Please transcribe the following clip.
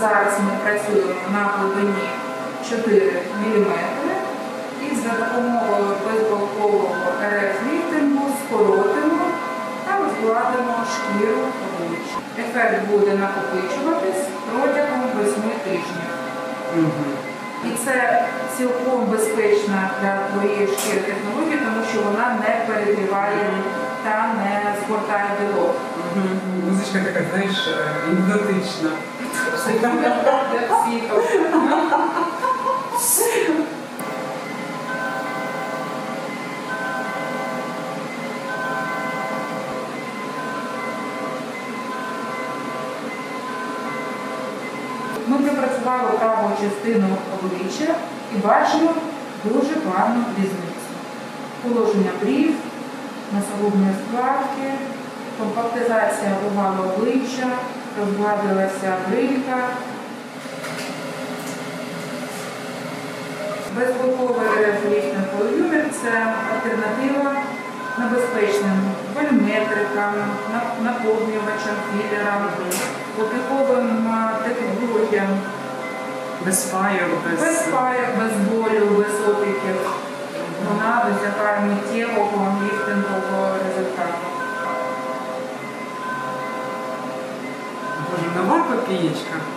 Зараз ми працюємо на глибині 4 мм і за допомогою безболкового РФ-ліфтингу скоротимо та розгладимо шкіру обличчя. Ефект буде накопичуватись протягом 8 тижнів. І це цілком безпечна для твоєї шкіри технологія, тому що вона не перегріває та не згортає білок. Музичка така, знаєш, е, гіпнотична. Для всіх. Ми пропрацювали праву частину обличчя і бачимо дуже гарну різницю. Положення брів, носогубні складки, компактизація овалу обличчя, розгладилася брилька. Безблоковий рефліктний поліюмір це альтернатива небезпечним вольметрикам, наповнювачам, філерам, опіковим а, технологіям, Без файок, без... без паяк, без болю, без crítica.